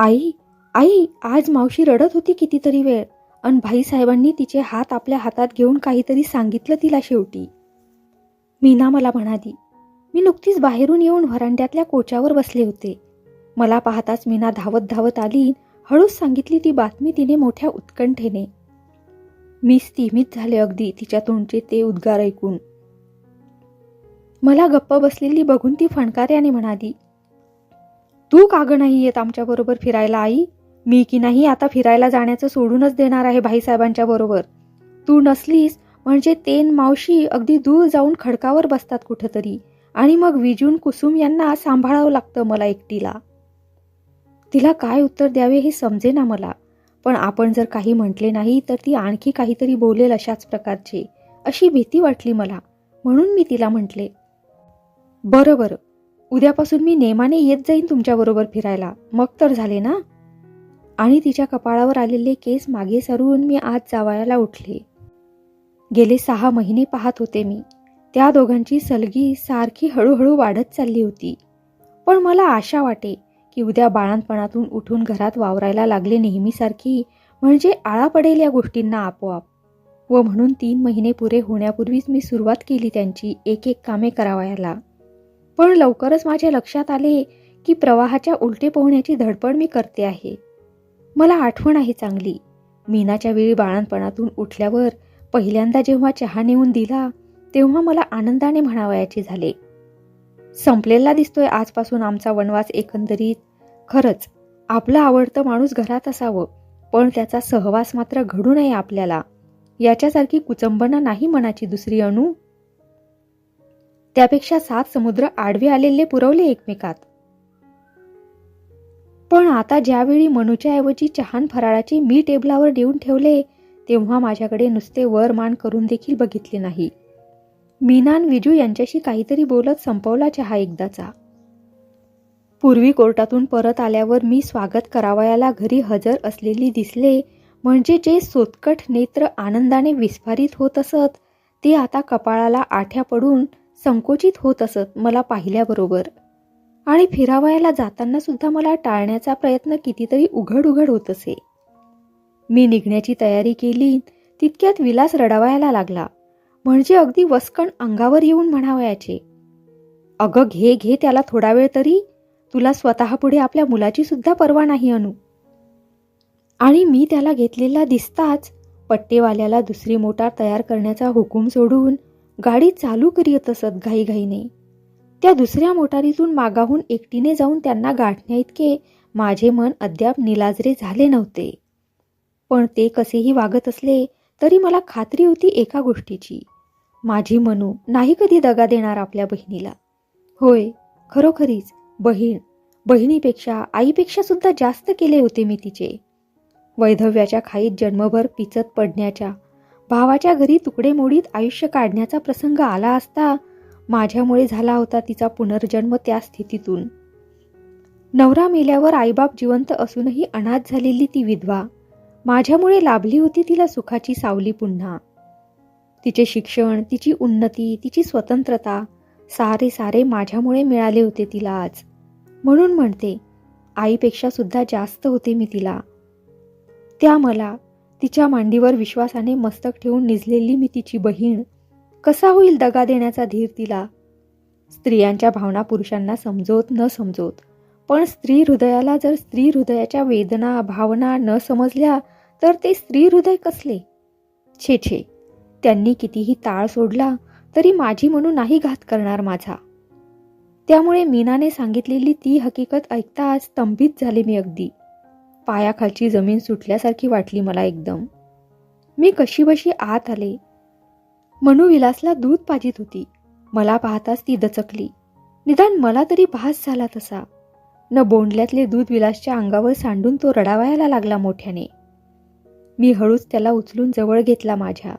आई आई आज मावशी रडत होती कितीतरी वेळ. अन भाईसाहेबांनी तिचे हात आपल्या हातात घेऊन काहीतरी सांगितलं तिला शेवटी. मीना मला म्हणाली मी नुकतीच बाहेरून येऊन व्हरांड्यातल्या कोचावर बसले होते. मला पाहताच मीना धावत धावत आली हळूच सांगितली ती बातमी तिने मोठ्या उत्कंठेने. मी स्थिमित झाले अगदी तिच्या तोंडचे ते उद्गार ऐकून. मला गप्प बसलेली बघून ती फणकार्याने म्हणाली तू काग नाही येत आमच्याबरोबर फिरायला आई? मी की नाही आता फिरायला जाण्याचं सोडूनच देणार आहे भाईसाहेबांच्या बरोबर. तू नसलीस म्हणजे तेन मावशी अगदी दूर जाऊन खडकावर बसतात कुठंतरी. आणि मग विजून कुसुम यांना सांभाळावं लागतं मला एकटीला. तिला काय उत्तर द्यावे हे समजे ना मला. पण आपण जर काही म्हटले नाही तर ती आणखी काहीतरी बोलेल अशाच प्रकारचे. अशी भीती वाटली मला. म्हणून मी तिला म्हटले बरं बरं. उद्यापासून मी नेमाने येत जाईन तुमच्याबरोबर फिरायला. मग तर झाले ना? आणि तिच्या कपाळावर आलेले केस मागे सरून मी आज जावयाला उठले. गेले सहा महिने पाहत होते मी. त्या दोघांची सलगी सारखी हळूहळू वाढत चालली होती. पण मला आशा वाटे की उद्या बाळांपणातून उठून घरात वावरायला लागले नेहमीसारखी म्हणजे आळा पडेल या गोष्टींना आपोआप. व म्हणून तीन महिने पुरे होण्यापूर्वीच मी सुरुवात केली त्यांची एक एक कामे करावयाला. पण लवकरच माझ्या लक्षात आले की प्रवाहाच्या उलटे पोहण्याची धडपड मी करते आहे. मला आठवण आहे चांगली. मीनाच्या वेळी बाळांपणातून उठल्यावर पहिल्यांदा जेव्हा चहा नेऊन दिला तेव्हा मला आनंदाने म्हणावयाचे झाले. संपलेला दिसतोय आजपासून आमचा वनवास एकंदरीत. खरंच आपलं आवडतं माणूस घरात असावं पण त्याचा सहवास मात्र घडू नये आपल्याला. याच्यासारखी कुचंबना नाही मनाची दुसरी अणू. त्यापेक्षा सात समुद्र आडवे आलेले पुरवले एकमेकात. पण आता ज्यावेळी मनूच्या ऐवजी चहान फराळाचे मी टेबलावर देऊन ठेवले तेव्हा माझ्याकडे नुसते वर मान करून देखील बघितले नाही. मीनान विजू यांच्याशी काहीतरी बोलत संपवला चहा एकदाचा. पूर्वी कोर्टातून परत आल्यावर मी स्वागत करावयाला घरी हजर असलेली दिसले म्हणजे जे सोतकट नेत्र आनंदाने विस्फारित होत असत ते आता कपाळाला आठ्या पडून संकोचित होत असत मला पाहिल्याबरोबर. आणि फिरावयाला जाताना सुद्धा मला टाळण्याचा प्रयत्न कितीतरी उघड उघड होत असे. मी निघण्याची तयारी केली तितक्यात विलास रडावयाला लागला. म्हणजे अगदी वसकण अंगावर येऊन म्हणावयाचे अगं घे घे त्याला थोडा वेळ तरी. तुला स्वतः पुढे आपल्या मुलाची सुद्धा पर्वा नाही अनु. आणि मी त्याला घेतलेला दिसताच पट्टेवाल्याला दुसरी मोटार तयार करण्याचा हुकूम सोडून गाडी चालू करीत असत घाईघाईने. त्या दुसऱ्या मोटारीतून मागाहून एकटीने जाऊन त्यांना गाठण्या इतके माझे मन अद्याप निलाजरे झाले नव्हते. पण ते कसेही वागत असले तरी मला खात्री होती एका गोष्टीची. माझी मनू नाही कधी दगा देणार आपल्या बहिणीला. होय खरोखरीच बहीण बहिणीपेक्षा आईपेक्षा सुद्धा जास्त केले होते मी तिचे. वैधव्याच्या खाईत जन्मभर पिचत पडण्याच्या भावाच्या घरी तुकडे मोडीत आयुष्य काढण्याचा प्रसंग आला असता माझ्यामुळे झाला होता तिचा पुनर्जन्म त्या स्थितीतून. नवरा मेल्यावर आईबाप जिवंत असूनही अनाथ झालेली ती विधवा. माझ्यामुळे लाभली होती तिला सुखाची सावली पुन्हा. तिचे शिक्षण तिची उन्नती तिची स्वतंत्रता सारे सारे माझ्यामुळे मिळाले होते तिला आज. म्हणून म्हणते आईपेक्षा सुद्धा जास्त होते मी तिला. त्या मला तिच्या मांडीवर विश्वासाने मस्तक ठेवून निजलेली मी तिची बहीण. कसा होईल दगा देण्याचा धीर तिला? स्त्रियांच्या भावना पुरुषांना समजोत न समजोत. पण स्त्री हृदयाला जर स्त्री हृदयाच्या वेदना भावना न समजल्या तर ते स्त्री हृदय कसले? छे छे. त्यांनी कितीही ताळ सोडला तरी माझी म्हणून नाही घात करणार माझा. त्यामुळे मीनाने सांगितलेली ती हकीकत ऐकताच स्तंभित झाले मी अगदी. पायाखालची जमीन सुटल्यासारखी वाटली मला एकदम. मी कशी बशी आत आले. मनूविलासला दूध पाजित होती. मला पाहताच ती दचकली. निदान मला तरी भास झाला तसा. न बोंडल्यातले दूध विलासच्या अंगावर सांडून तो रडावायला लागला मोठ्याने. मी हळूच त्याला उचलून जवळ घेतला माझ्या.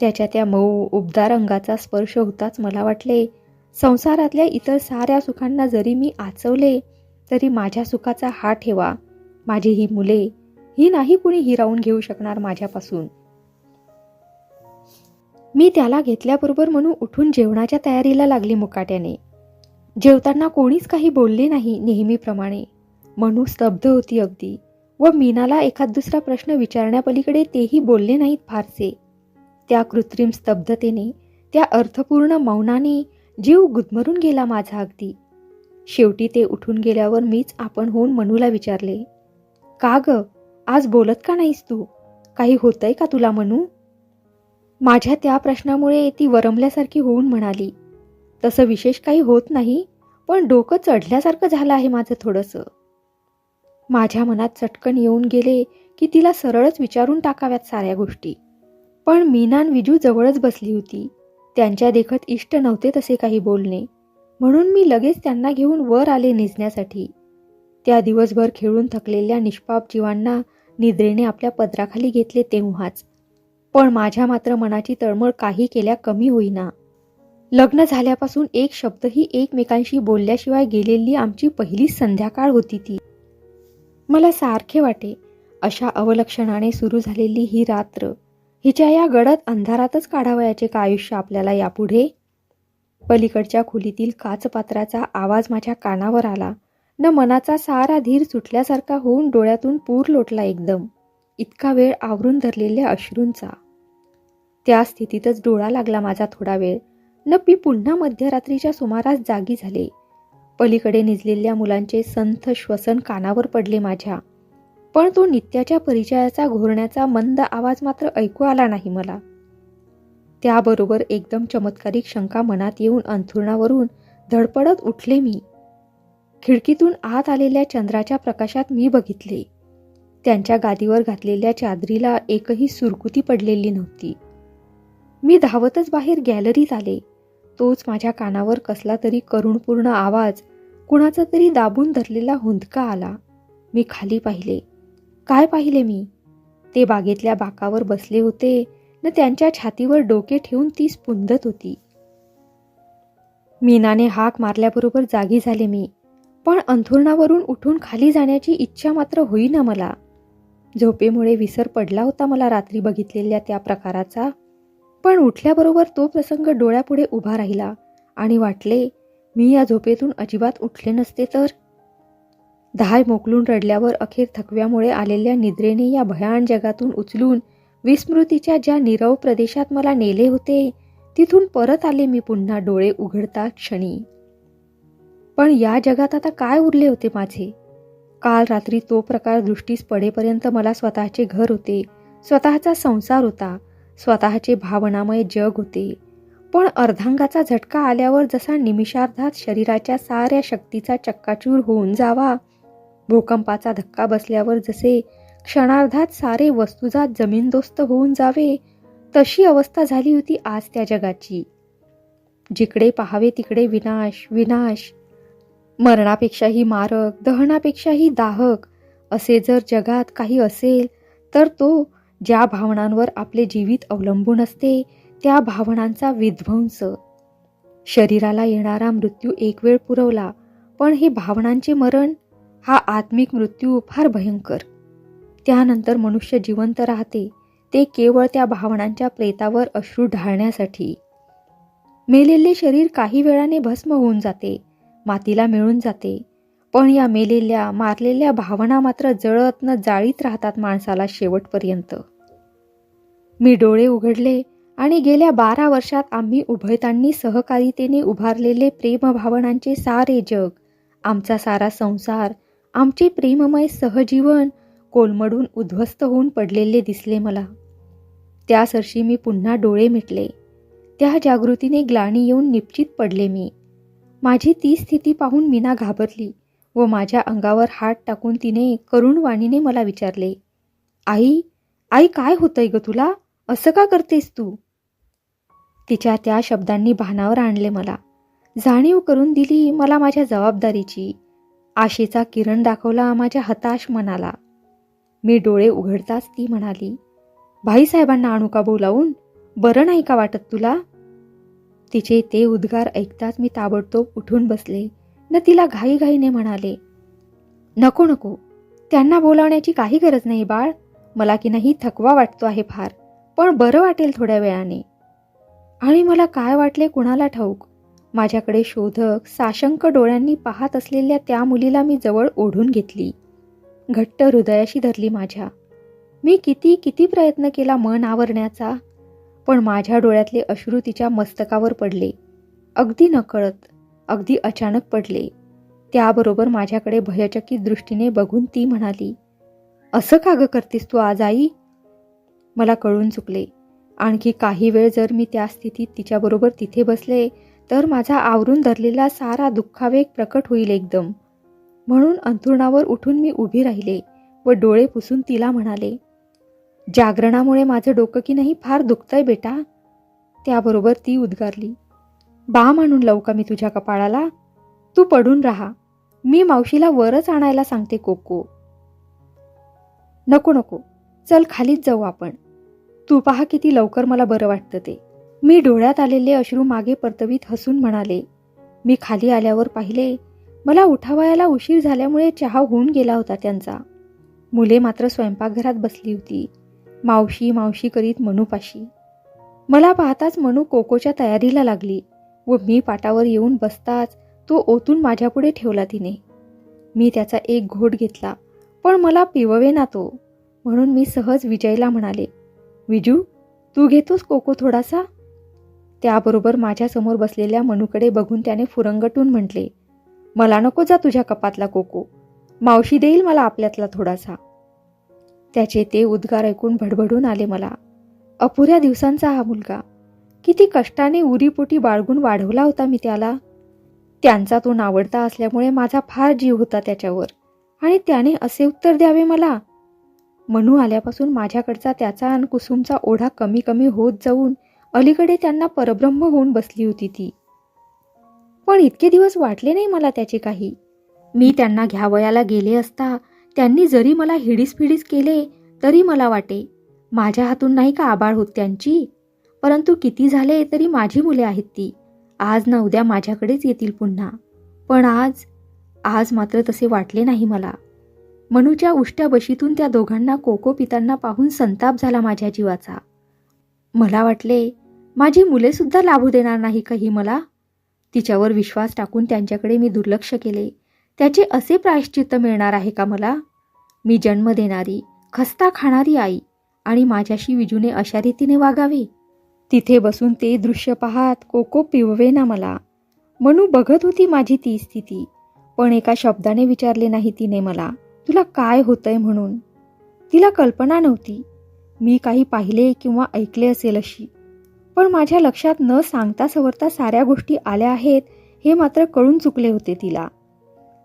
त्याच्या त्या मऊ उबदार अंगाचा स्पर्श होताच मला वाटले संसारातल्या इतर साऱ्या सुखांना जरी मी आचवले तरी माझ्या सुखाचा हा ठेवा. माझी ही मुले ही नाही कुणी हिरावून घेऊ शकणार माझ्यापासून. मी त्याला घेतल्याबरोबर म्हणून उठून जेवणाच्या तयारीला लागली मुकाट्याने. जेवताना कोणीच काही बोलले नाही नेहमीप्रमाणे. मनू स्तब्ध होती अगदी व मीनाला एखाद दुसरा प्रश्न विचारण्यापलीकडे तेही बोलले नाहीत फारसे. त्या कृत्रिम स्तब्धतेने त्या अर्थपूर्ण मौनाने जीव गुदमरून गेला माझा अगदी. शेवटी ते उठून गेल्यावर मीच आपण होऊन मनूला विचारले का ग? आज बोलत का नाहीस तू? काही होतंय का तुला म्हणू? माझ्या त्या प्रश्नामुळे ती वरमल्यासारखी होऊन म्हणाली. तसं विशेष काही होत नाही पण डोकं चढल्यासारखं झालं आहे माझं थोडंसं. माझ्या मनात चटकन येऊन गेले की तिला सरळच विचारून टाकाव्यात साऱ्या गोष्टी. पण मीनान विजू जवळच बसली होती. त्यांच्या देखत इष्ट नव्हते तसे काही बोलणे. म्हणून मी लगेच त्यांना घेऊन वर आले निजण्यासाठी त्या दिवसभर खेळून थकलेल्या निष्पाप जीवांना निद्रेने आपल्या पदराखाली घेतले तेव्हाच. पण माझ्या मात्र मनाची तळमळ काही केल्या कमी होईना. लग्न झाल्यापासून एक शब्दही एकमेकांशी बोलल्याशिवाय गेलेली आमची पहिलीच संध्याकाळ होती ती. मला सारखे वाटे अशा अवलक्षणाने सुरू झालेली ही रात्र. हिच्या या गडद अंधारातच काढावयाचे का आयुष्य आपल्याला यापुढे? पलीकडच्या खोलीतील काचपात्राचा आवाज माझ्या कानावर आला. न मनाचा सारा धीर सुटल्यासारखा होऊन डोळ्यातून पूर लोटला एकदम. इतका वेळ आवरून धरलेल्या अश्रूंचा. त्या स्थितीतच डोळा लागला माझा थोडा वेळ. न मी पुन्हा मध्यरात्रीच्या सुमारास जागी झाले. पलीकडे निजलेल्या मुलांचे संथ श्वसन कानावर पडले माझ्या. पण तो नित्याच्या परिचयाचा घोरण्याचा मंद आवाज मात्र ऐकू आला नाही मला. त्याबरोबर एकदम चमत्कारिक शंका मनात येऊन अंथरुणावरून धडपडत उठले मी. खिडकीतून आत आलेल्या चंद्राच्या प्रकाशात मी बघितले. त्यांच्या गादीवर घातलेल्या चादरीला एकही सुरकुती पडलेली नव्हती. मी धावतच बाहेर गॅलरीत आले. तोच माझ्या कानावर कसला तरी करुणपूर्ण आवाज कुणाचा तरी दाबून धरलेला हुंदका आला. मी खाली पाहिले. काय पाहिले मी? ते बागेतल्या बाकावर बसले होते. न त्यांच्या छातीवर डोके ठेवून ती स्पुंदत होती. मीनाने हाक मारल्याबरोबर जागी झाले मी. पण अंथुरणावरून उठून खाली जाण्याची इच्छा मात्र होईना मला. झोपेमुळे विसर पडला होता मला रात्री बघितलेल्या त्या प्रकाराचा. पण उठल्याबरोबर तो प्रसंग डोळ्यापुढे उभा राहिला आणि वाटले मी या झोपेतून अजिबात उठले नसते तर? धाय मोकलून रडल्यावर अखेर थकव्यामुळे आलेल्या निद्रेने या भयान जगातून उचलून विस्मृतीच्या ज्या नीरव प्रदेशात मला नेले होते तिथून परत आले मी पुन्हा डोळे उघडता क्षणी. पण या जगात आता काय उरले होते माझे? काल रात्री तो प्रकार दृष्टीस पडेपर्यंत मला स्वतःचे घर होते स्वतःचा संसार होता स्वतःचे भावनामय जग होते. पण अर्धांगाचा झटका आल्यावर जसा निमिषार्धात शरीराच्या साऱ्या शक्तीचा चक्काचूर होऊन जावा भूकंपाचा धक्का बसल्यावर जसे क्षणार्धात सारे वस्तुजात जमीनदोस्त होऊन जावे तशी अवस्था झाली होती आज त्या जगाची. जिकडे पाहावे तिकडे विनाश विनाश मरणापेक्षाही मारक दहनापेक्षाही दाहक असे जर जगात काही असेल तर तो ज्या भावनांवर आपले जीवित अवलंबून असते त्या भावनांचा विध्वंस. शरीराला येणारा मृत्यू एक वेळ पुरवला पण हे भावनांचे मरण हा आत्मिक मृत्यू फार भयंकर. त्यानंतर मनुष्य जिवंत राहते ते केवळ त्या भावनांच्या प्रेतावर अश्रू ढाळण्यासाठी. मेलेले शरीर काही वेळाने भस्म होऊन जाते मातीला मिळून जाते. पण या मेलेल्या मारलेल्या भावना मात्र जळत न जाळीत राहतात माणसाला शेवटपर्यंत. मी डोळे उघडले आणि गेल्या बारा वर्षात आम्ही उभयतांनी सहकारितेने उभारलेले प्रेमभावनांचे सारे जग आमचा सारा संसार आमचे प्रेममय सहजीवन कोलमडून उद्ध्वस्त होऊन पडलेले दिसले मला. त्या सरशी मी पुन्हा डोळे मिटले. त्या जागृतीने ग्लानी येऊन निश्चित पडले मी. माझी ती स्थिती पाहून मीना घाबरली व माझ्या अंगावर हात टाकून तिने करुण वाणीने मला विचारले आई आई काय होतंय ग तुला? असं का करतेस तू? तिच्या त्या शब्दांनी भानावर आणले मला. जाणीव करून दिली मला माझ्या जबाबदारीची. आशेचा किरण दाखवला माझ्या हताश मनाला. मी डोळे उघडताच ती म्हणाली भाईसाहेबांना आणू का बोलावून? बरं नाही का वाटत तुला? तिचे ते उद्गार ऐकताच मी ताबडतोब उठून बसले. न तिला घाईघाईने म्हणाले नको नको. त्यांना बोलावण्याची काही गरज नाही बाळ. मला की नाही थकवा वाटतो आहे फार पण बरं वाटेल थोड्या वेळाने. आणि मला काय वाटले कुणाला ठाऊक? माझ्याकडे शोधक साशंक डोळ्यांनी पाहत असलेल्या त्या मुलीला मी जवळ ओढून घेतली. घट्ट हृदयाशी धरली माझ्या. मी किती किती प्रयत्न केला मन आवरण्याचा? पण माझ्या डोळ्यातले अश्रू तिच्या मस्तकावर पडले. अगदी नकळत अगदी अचानक पडले. त्याबरोबर माझ्याकडे भयचकित दृष्टीने बघून ती म्हणाली असं का ग करतेस तू आज आई? मला कळून चुकले. आणखी काही वेळ जर मी त्या स्थितीत तिच्याबरोबर तिथे बसले तर माझा आवरून धरलेला सारा दुःखावेग प्रकट होईल एकदम. म्हणून अंथरुणावर उठून मी उभी राहिले व डोळे पुसून तिला म्हणाले जागरणामुळे माझं डोकं की नाही फार दुखतंय बेटा. त्याबरोबर ती उद्गारली बा म्हणून लावू का मी तुझ्या कपाळाला तू पडून राहा मी मावशीला वरच आणायला सांगते कोको. नको नको चल खालीच जाऊ आपण. तू पहा किती लवकर मला बरं वाटतं ते. मी डोळ्यात आलेले अश्रू मागे परतवीत हसून म्हणाले मी खाली आल्यावर पाहिले मला उठावयाला उशीर झाल्यामुळे चहा होऊन गेला होता त्यांचा. मुले मात्र स्वयंपाकघरात बसली होती. मावशी मावशी करीत मनूपाशी. मला पाहताच मनू कोकोच्या तयारीला लागली व मी पाटावर येऊन बसताच तो ओतून माझ्यापुढे ठेवला तिने. मी त्याचा एक घोट घेतला पण मला पिववे ना तो म्हणून मी सहज विजयला म्हणाले विजू तू घेतोस कोको थोडासा? त्याबरोबर माझ्यासमोर बसलेल्या मनूकडे बघून त्याने फुरंगटून म्हटले मला नको जा तुझ्या कपातला कोको. मावशी देईल मला आपल्यातला थोडासा. त्याचे ते उद्गार ऐकून भडभडून आले मला. अपुऱ्या दिवसांचा हा मुलगा. किती कष्टाने उरीपोटी बाळगून वाढवला होता मी त्याला. त्यांचा तो नावडता असल्यामुळे माझा फार जीव होता त्याच्यावर. आणि त्याने असे उत्तर द्यावे मला? मनू आल्यापासून माझ्याकडचा त्याचा आणि कुसुमचा ओढा कमी कमी होत जाऊन अलीकडे त्यांना परब्रह्म होऊन बसली होती ती. पण इतके दिवस वाटले नाही मला त्याचे काही. मी त्यांना घ्यावयाला गेले असता त्यांनी जरी मला हिडीसफिडीस केले तरी मला वाटे. माझ्या हातून नाही का आबाळ होत त्यांची? परंतु किती झाले तरी माझी मुले आहेत ती. आज ना उद्या माझ्याकडेच येतील पुन्हा. पण आज आज मात्र तसे वाटले नाही मला. मनूच्या उष्ट्या बशीतून त्या दोघांना कोको पितांना पाहून संताप झाला माझ्या जीवाचा. मला वाटले माझी मुलेसुद्धा लाभू देणार नाही काही मला? तिच्यावर विश्वास टाकून त्यांच्याकडे मी दुर्लक्ष केले. त्याचे असे प्रायश्चित्त मिळणार आहे का मला? मी जन्म देणारी खस्ता खाणारी आई आणि माझ्याशी विजूने अशा रीतीने वागावे. तिथे बसून ते दृश्य पाहात कोको पिववे ना मला. म्हणू बघत होती माझी ती स्थिती पण एका शब्दाने विचारले नाही तिने मला तुला काय होतंय म्हणून? तिला कल्पना नव्हती. मी काही पाहिले किंवा ऐकले असेल अशी. पण माझ्या लक्षात न सांगता सवरता साऱ्या गोष्टी आल्या आहेत हे मात्र कळून चुकले होते तिला.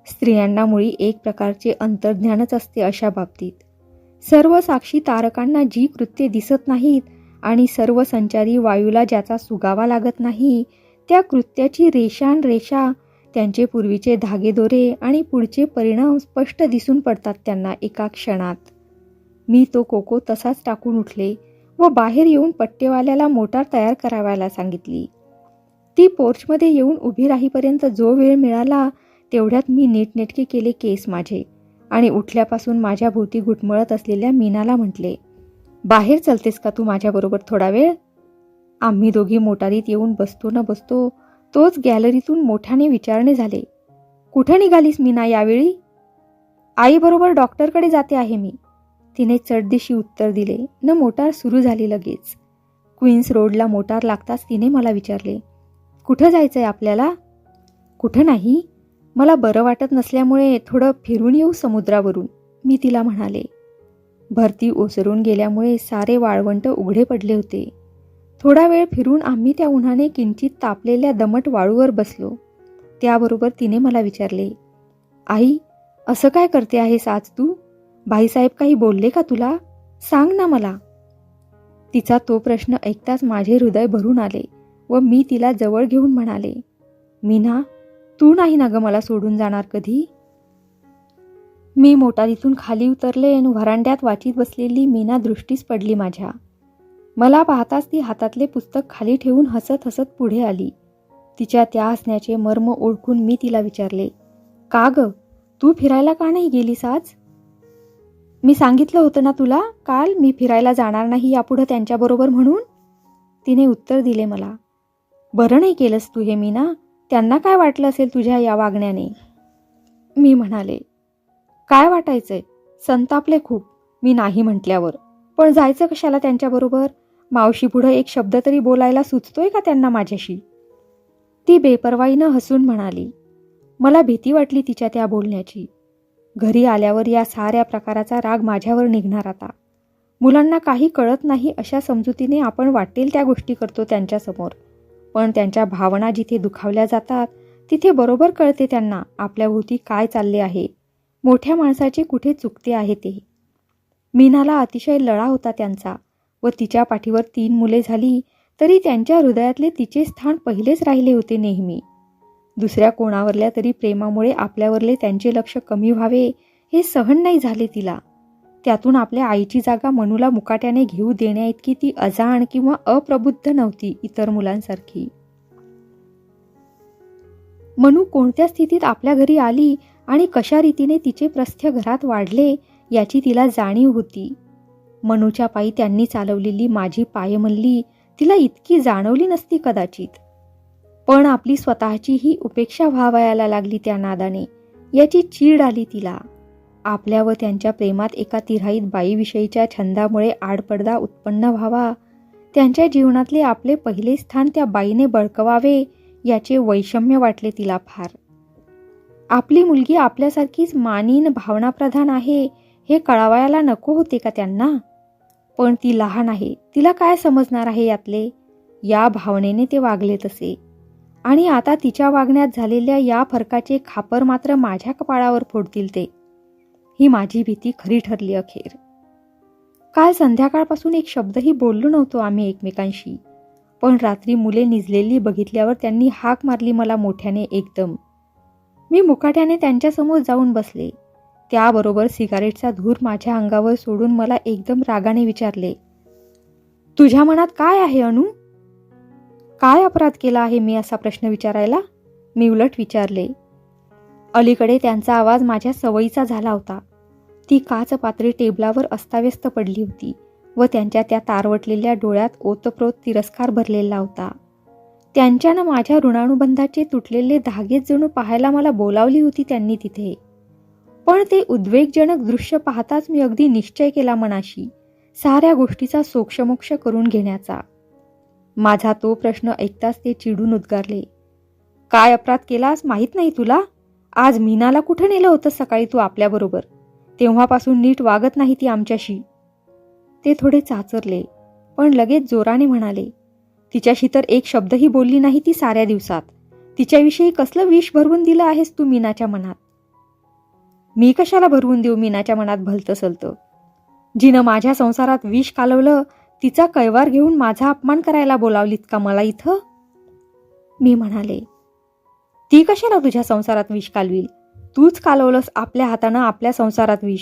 स्त्रियांना मुळी एक प्रकारचे अंतर्ज्ञानच असते अशा बाबतीत. सर्व साक्षी तारकांना जी कृत्ये दिसत नाहीत आणि सर्व संचारी वायूला ज्याचा सुगावा लागत नाही त्या कृत्याची रेषान रेषा त्यांचे पूर्वीचे धागेदोरे आणि पुढचे परिणाम स्पष्ट दिसून पडतात त्यांना एका क्षणात. मी तो कोको तसाच टाकून उठले व बाहेर येऊन पट्टेवाल्याला मोटार तयार करावायला सांगितली. ती पोर्चमध्ये येऊन उभी राहीपर्यंत जो वेळ मिळाला तेवढ्यात मी नीटनेटके केले केस माझे आणि उठल्यापासून माझ्या भोवती घुटमळत असलेल्या मीनाला म्हटले बाहेर चलतेस का तू माझ्याबरोबर थोडा वेळ? आम्ही दोघी मोटारीत येऊन बसतो न बसतो तोच गॅलरीतून मोठ्याने विचारणे झाले कुठं निघालीस मीना यावेळी? आईबरोबर डॉक्टरकडे जाते आहे मी. तिने चढदिशी उत्तर दिले न मोटार सुरू झाली लगेच. क्वीन्स रोडला मोटार लागताच तिने मला विचारले कुठं जायचं आहे आपल्याला? कुठं नाही? मला बरं वाटत नसल्यामुळे थोडं फिरून येऊ समुद्रावरून मी तिला म्हणाले. भरती ओसरून गेल्यामुळे सारे वाळवंट उघडे पडले होते. थोडा वेळ फिरून आम्ही त्या उन्हाने किंचित तापलेल्या दमट वाळूवर बसलो. त्याबरोबर तिने मला विचारले आई असं काय करते आहेस आज तू? भाईसाहेब काही बोलले का तुला? सांग ना मला. तिचा तो प्रश्न ऐकताच माझे हृदय भरून आले व मी तिला जवळ घेऊन म्हणाले मीना तू नाही ना ग मला सोडून जाणार कधी? मी मोटारीतून खाली उतरले आणि व्हरांड्यात वाचीत बसलेली मीना दृष्टीस पडली माझ्या. मला पाहताच ती हातातले पुस्तक खाली ठेवून हसत हसत पुढे आली. तिच्या त्या हसण्याचे मर्म ओळखून मी तिला विचारले का ग? तू फिरायला का नाही गेलीस आज? मी सांगितलं होतं ना तुला काल मी फिरायला जाणार नाही यापुढं त्यांच्याबरोबर म्हणून? तिने उत्तर दिले मला. बरं नाही केलंस तू हे मीना. त्यांना काय वाटलं असेल तुझ्या या वागण्याने? मी म्हणाले काय वाटायचंय? संतापले खूप मी नाही म्हटल्यावर. पण जायचं कशाला त्यांच्याबरोबर? मावशी पुढं एक शब्द तरी बोलायला सुचतोय का त्यांना माझ्याशी? ती बेपरवाईनं हसून म्हणाली मला भीती वाटली तिच्या त्या बोलण्याची. घरी आल्यावर या साऱ्या प्रकाराचा राग माझ्यावर निघणार आता. मुलांना काही कळत नाही अशा समजुतीने आपण वाटेल त्या गोष्टी करतो त्यांच्यासमोर. पण त्यांच्या भावना जिथे दुखावल्या जातात तिथे बरोबर कळते त्यांना आपल्याभोवती काय चालले आहे. मोठ्या माणसाचे कुठे चुकते आहे ते. मीनाला अतिशय लळा होता त्यांचा व तिच्या पाठीवर तीन मुले झाली तरी त्यांच्या हृदयातले तिचे स्थान पहिलेच राहिले होते नेहमी. दुसऱ्या कोणावरल्या तरी प्रेमामुळे आपल्यावरले त्यांचे लक्ष कमी व्हावे हे सहन नाही झाले तिला. त्यातून आपल्या आईची जागा मनूला मुकाट्याने घेऊ देण्याइतकी ती अजाण किंवा अप्रबुद्ध नव्हती इतर मुलांसारखी. मनू कोणत्या स्थितीत आपल्या घरी आली आणि कशा रीतीने तिचे प्रस्थ्य घरात वाढले याची तिला जाणीव होती. मनूच्या पायी त्यांनी चालवलेली माझी पायमल्ली तिला इतकी जाणवली नसती कदाचित. पण आपली स्वतःची ही उपेक्षा व्हावयाला लागली त्या नादाने. याची चीड आली तिला. आपल्या व त्यांच्या प्रेमात एका तिराईत बाईविषयीच्या छंदामुळे आडपडदा उत्पन्न व्हावा. त्यांच्या जीवनातले आपले पहिले स्थान त्या बाईने बळकवावे याचे वैषम्य वाटले तिला फार. आपली मुलगी आपल्यासारखीच मानीन भावनाप्रधान आहे हे कळावायला नको होते का त्यांना? पण ती लहान आहे तिला काय समजणार आहे यातले? या भावनेने ते वागले तसे. आणि आता तिच्या वागण्यात झालेल्या या फरकाचे खापर मात्र माझ्या कपाळावर फोडतील ते. ही माझी भीती खरी ठरली अखेर. काल संध्याकाळपासून एक शब्दही बोललो नव्हतो आम्ही एकमेकांशी. पण रात्री मुले निजलेली बघितल्यावर त्यांनी हाक मारली मला मोठ्याने एकदम. मी मुकाट्याने त्यांच्यासमोर जाऊन बसले. त्याबरोबर सिगारेटचा धूर माझ्या अंगावर सोडून मला एकदम रागाने विचारले तुझ्या मनात काय आहे अनु? काय अपराध केला आहे मी असा प्रश्न विचारायला? मी उलट विचारले अलीकडे त्यांचा आवाज माझ्या सवयीचा झाला होता. ती काच पात्री टेबलावर अस्ताव्यस्त पडली होती व त्यांच्या त्या तारवटलेल्या डोळ्यात ओतप्रोत तिरस्कार भरलेला होता. त्यांच्यानं माझ्या ऋणानुबंधाचे तुटलेले धागेच जणू पाहायला मला बोलावली होती त्यांनी तिथे. पण ते उद्वेगजनक दृश्य पाहताच मी अगदी निश्चय केला मनाशी साऱ्या गोष्टीचा सोक्षमोक्ष करून घेण्याचा. माझा तो प्रश्न ऐकताच ते चिडून उद्गारले. काय अपराध केलास? माहीत नाही तुला? आज मीनाला कुठं नेलं होतं सकाळी तू आपल्याबरोबर? तेव्हापासून नीट वागत नाही ती आमच्याशी. ते थोडे चाचरले पण लगेच जोराने म्हणाले तिच्याशी तर एक शब्दही बोलली नाही ती साऱ्या दिवसात. तिच्याविषयी कसलं विष भरवून दिलं आहेस तू मीनाच्या मनात? मी कशाला भरवून देऊ मीनाच्या मनात भलतं सलतं? जिनं माझ्या संसारात विष कालवलं तिचा कैवार घेऊन माझा अपमान करायला बोलावलीत का मला इथं? मी म्हणाले ती कशाला तुझ्या संसारात विष कालवील? तूच कालवलंस आपल्या हातानं आपल्या संसारात विष.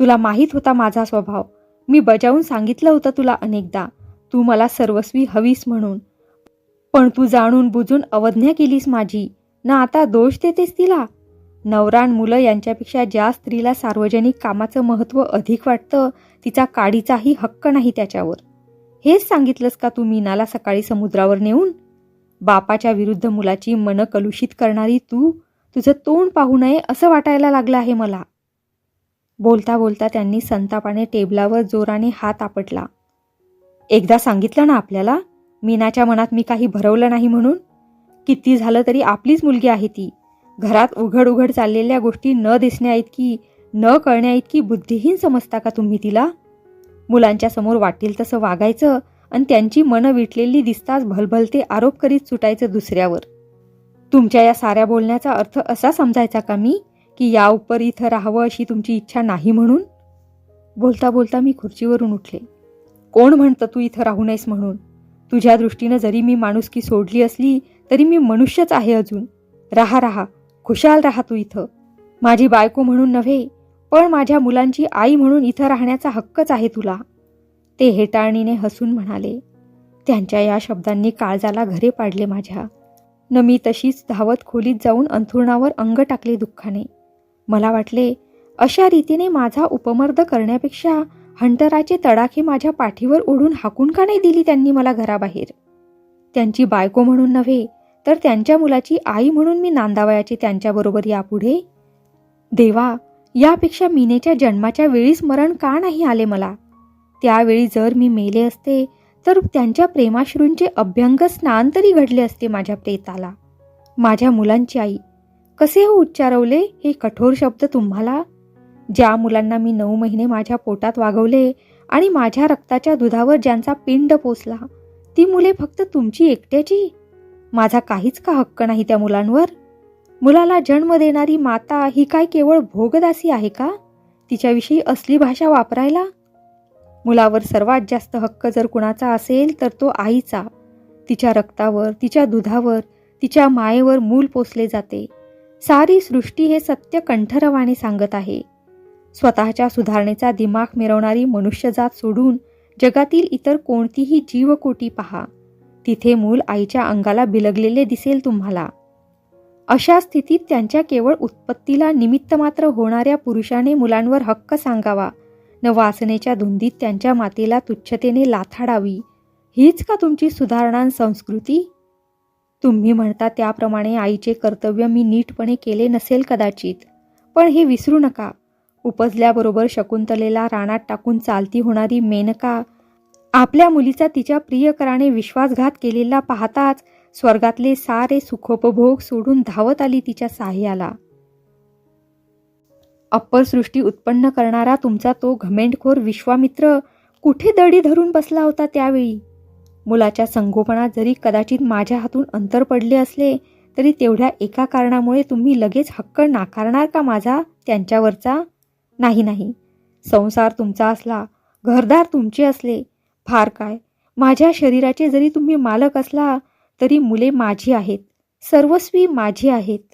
तुला माहीत होता माझा स्वभाव. मी बजावून सांगितलं होतं तुला अनेकदा. तू मला सर्वस्वी हवीस म्हणून. पण तू जाणून बुजून अवज्ञा केलीस माझी. ना आता दोष देतेस तिला? नवरान मुलं यांच्यापेक्षा ज्या स्त्रीला सार्वजनिक कामाचं महत्त्व अधिक वाटतं तिचा काडीचाही हक्क नाही त्याच्यावर. हेच सांगितलंस का तू मीनाला सकाळी समुद्रावर नेऊन? बापाच्या विरुद्ध मुलाची मन कलुषित करणारी तू तुझं तोंड पाहू नये असं वाटायला लागलं आहे मला. बोलता बोलता त्यांनी संतापाने टेबलावर जोराने हात आपटला. एकदा सांगितलं ना आपल्याला मीनाच्या मनात मी काही भरवलं नाही म्हणून? किती झालं तरी आपलीच मुलगी आहे ती. घरात उघड उघड चाललेल्या गोष्टी न दिसण्या इतकी न कळण्या इतकी बुद्धिहीन समजता का तुम्ही तिला? मुलांच्या समोर वाटेल तसं वागायचं आणि त्यांची मनं विटलेली दिसताच भलभलते आरोप करीत सुटायचं दुसऱ्यावर. तुमच्या या साऱ्या बोलण्याचा अर्थ असा समजायचा का मी की या उपर इथं राहावं अशी तुमची इच्छा नाही म्हणून? बोलता बोलता मी खुर्चीवरून उठले. कोण म्हणतं तू इथं राहू नयेस म्हणून? तुझ्या दृष्टीनं जरी मी माणुसकी सोडली असली तरी मी मनुष्यच आहे अजून. राहा राहा. खुशाल राहा तू इथं. माझी बायको म्हणून नव्हे पण माझ्या मुलांची आई म्हणून इथं राहण्याचा हक्कच आहे तुला. ते हेटाळणीने हसून म्हणाले त्यांच्या या शब्दांनी काळजाला घरे पाडले माझ्या. न मी तशीच धावत खोलीत जाऊन अंथरुणावर अंग टाकले दुःखाने. मला वाटले अशा रीतीने माझा उपमर्द करण्यापेक्षा हंटराचे तडाखे माझ्या पाठीवर ओढून हाकून का नाही दिली त्यांनी मला घराबाहेर? त्यांची बायको म्हणून नव्हे तर त्यांच्या मुलाची आई म्हणून मी नांदावयाची त्यांच्याबरोबर यापुढे? देवा यापेक्षा मीनेच्या जन्माच्या वेळी स्मरण का नाही आले मला? त्यावेळी जर मी मेले असते तर त्यांच्या प्रेमाश्रूंचे अभ्यंग स्नान तरी घडले असते माझ्या प्रेताला. माझ्या मुलांची आई कसे हो उच्चारवले हे कठोर शब्द तुम्हाला? ज्या मुलांना मी नऊ महिने माझ्या पोटात वागवले आणि माझ्या रक्ताच्या दुधावर ज्यांचा पिंड पोचला ती मुले फक्त तुमची एकट्याची? माझा काहीच का हक्क नाही त्या मुलांवर? मुलाला जन्म देणारी माता ही काय केवळ भोगदासी आहे का? तिच्याविषयी असली भाषा वापरायला मुलावर सर्वात जास्त हक्क जर कुणाचा असेल तर तो आईचा. तिच्या रक्तावर तिच्या दुधावर तिच्या मायेवर मूल पोसले जाते. सारी सृष्टी हे सत्य कंठरवाने सांगत आहे. स्वतःच्या सुधारणेचा दिमाग मिरवणारी मनुष्यजात सोडून जगातील इतर कोणतीही जीवकोटी पहा. तिथे मूल आईच्या अंगाला बिलगलेले दिसेल तुम्हाला. अशा स्थितीत त्यांच्या केवळ उत्पत्तीला निमित्त मात्र होणाऱ्या पुरुषाने मुलांवर हक्क सांगावा. न वासनेच्या धुंदीत त्यांच्या मातेला तुच्छतेने लाथाडावी. हीच का तुमची सुधारणा संस्कृती? तुम्ही म्हणता त्याप्रमाणे आईचे कर्तव्य मी नीटपणे केले नसेल कदाचित. पण हे विसरू नका. उपजल्याबरोबर शकुंतलेला रानात टाकून चालती होणारी मेनका आपल्या मुलीचा तिच्या प्रियकराने विश्वासघात केलेला पाहताच स्वर्गातले सारे सुखोपभोग सोडून धावत आली तिच्या साह्याला. अप्पर सृष्टी उत्पन्न करणारा तुमचा तो घमेंडखोर विश्वामित्र कुठे दडी धरून बसला होता त्यावेळी? मुलाच्या संगोपनात जरी कदाचित माझ्या हातून अंतर पडले असले तरी तेवढ्या एका कारणामुळे तुम्ही लगेच हक्क नाकारणार का माझा त्यांच्यावरचा? नाही नाही. संसार तुमचा असला घरदार तुमचे असले फार काय? माझ्या शरीराचे जरी तुम्ही मालक असला तरी मुले माझी आहेत सर्वस्वी माझी आहेत.